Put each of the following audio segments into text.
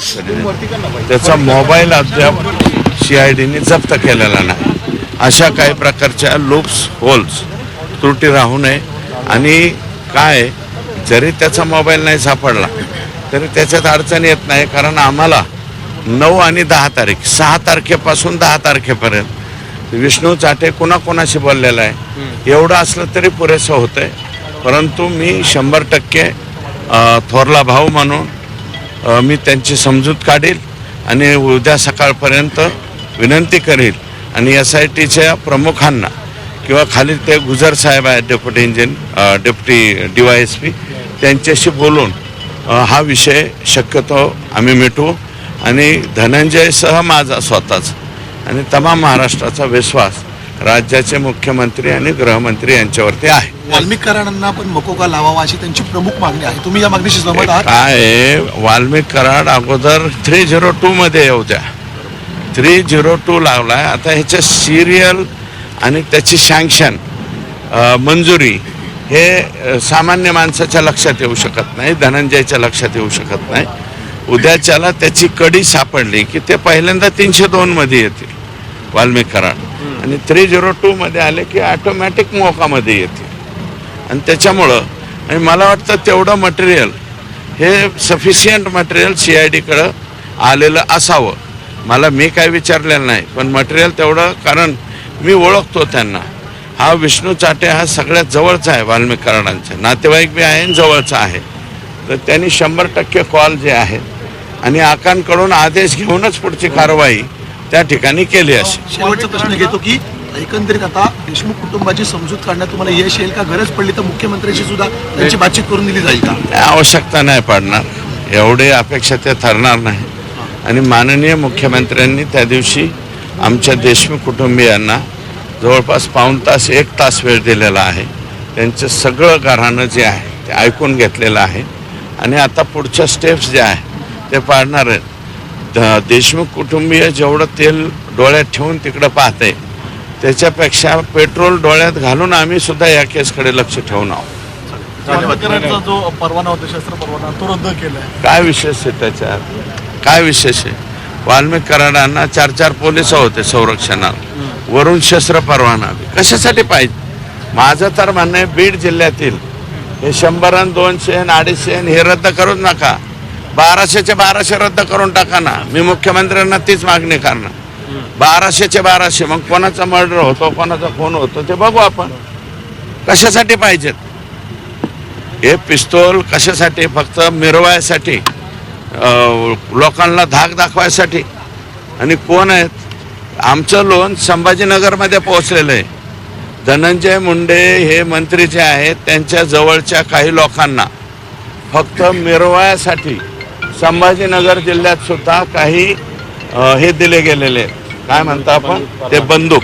त्याचा मोबाईल अद्याप C I डीने जप्त केलेला नाही. अशा काही प्रकारच्या लूप्स होल्स त्रुटी राहू नये. आणि काय जरी त्याचा मोबाईल नाही सापडला तरी त्याच्यात अडचण येत नाही. कारण आम्हाला नऊ आणि दहा तारीख सहा तारखेपासून दहा तारखेपर्यंत विष्णू चाटे कोणाकोणाशी बोललेला आहे? एवढं असलं तरी पुरेसं होतंय. परंतु मी शंभर टक्के थोरला भाऊ म्हणून मी त्यांची समजूत काढील आणि उद्या सकाळपर्यंत विनंती करील आणि एस आय टीच्या प्रमुखांना किंवा खाली ते गुजर साहेब आहेत deputy engine deputy D Y S P त्यांच्याशी बोलून हा विषय शक्यतो आम्ही मिटवू. आणि धनंजयसह माझा स्वतःच आणि तमाम महाराष्ट्राचा विश्वास राज्याचे मुख्यमंत्री आणि गृहमंत्री यांच्यावरती आहे. वाल्मिक कराडांना पण मकोका लावावा अशी त्यांची प्रमुख मागणी आहे. तुम्ही या मागणीशी सहमत आहात? काय वाल्मिक कराड अगोदर थ्री झिरो टू मध्ये येऊ द्या. थ्री झिरो टू लावलाय. आता ह्याच्या सिरियल आणि त्याची सँक्शन मंजुरी हे सामान्य माणसाच्या लक्षात येऊ शकत नाही धनंजयच्या लक्षात येऊ शकत नाही. उद्याच्याला त्याची कडी सापडली की ते पहिल्यांदा तीनशे दोन मध्ये येतील. वाल्मिक कराड आणि थ्री झिरो टू मध्ये आले की ऑटोमॅटिक मोकामध्ये येतील आणि त्याच्यामुळं आणि मला वाटतं तेवढं मटेरियल हे सफिशियंट मटेरियल सी आय डीकडं आलेलं असावं. मला मी काय विचारलेलं नाही पण मटेरियल तेवढं कारण मी ओळखतो त्यांना. हा विष्णू चाटे हा सगळ्यात जवळचा आहे वाल्मिक कराडांचा नातेवाईक बी आहे आणि जवळचा आहे. तर त्यांनी शंभर टक्के कॉल जे आहेत आणि आकांकडून आदेश घेऊनच पुढची कारवाई त्या ठिकाणी केली असेल शेवटचा प्रश्न घेतो की एकंदरीत आता देशमुख कुटुंबाची समजूत काढण्यात तुम्हाला यश येईल का? गरज पडली तर मुख्यमंत्र्यांशी सुद्धा त्यांची बातचीत करून दिली जाईल का? आवश्यकता नाही पडणार. एवढी अपेक्षा ते ठरणार नाही. आणि माननीय मुख्यमंत्र्यांनी त्या दिवशी आमच्या देशमुख कुटुंबियांना जवळपास पाऊण तास एक तास वेळ दिलेला आहे. त्यांचं सगळं घराणं जे आहे ते ऐकून घेतलेलं आहे. आणि आता पुढच्या स्टेप्स जे आहे ते पाडणार आहेत. देशमुख कुटुंबीय जेवढं तेल डोळ्यात ठेवून तिकडं पाहते त्याच्यापेक्षा पेट्रोल डोळ्यात घालून आम्ही सुद्धा या केसकडे लक्ष ठेवून आहोत. वाल्मिकरांचा जो परवाना होता शस्त्र परवाना तो रद्द केलाय. काय विशेष आहे त्याच्यात काय विशेष आहे? वाल्मिक कराडांना चार चार पोलीस होते संरक्षणाला. वरून शस्त्र परवाना. कशासाठी पाहिजे? माझं तर म्हणणं आहे बीड जिल्ह्यातील हे शंभर आणि दोनशे अडीचशे हे रद्द करूच नका. बाराशेचे बाराशे रद्द करून टाका ना. मी मुख्यमंत्र्यांना तीच मागणी करणार. बाराशेचे बाराशे मग कोणाचा मर्डर होतो कोणाचा फोन होतो ते बघू आपण. कशासाठी पाहिजेत? हे पिस्तोल कशासाठी? फक्त मिरवायसाठी लोकांना धाक दाखवायसाठी. आणि कोण आहेत? आमचं लोन संभाजीनगरमध्ये पोहोचलेलं आहे. धनंजय मुंडे हे मंत्री जे आहेत त्यांच्या जवळच्या काही लोकांना फक्त मिरवायासाठी संभाजीनगर जिल्ह्यात सुद्धा काही हे दिले गेलेले आहेत. काय म्हणता आपण? ते बंदूक.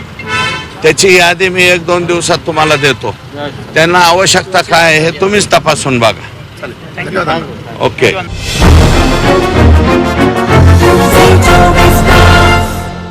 त्याची यादी मी एक दोन दिवसात तुम्हाला देतो. त्यांना आवश्यकता काय आहे हे तुम्हीच तपासून बघा. ओके.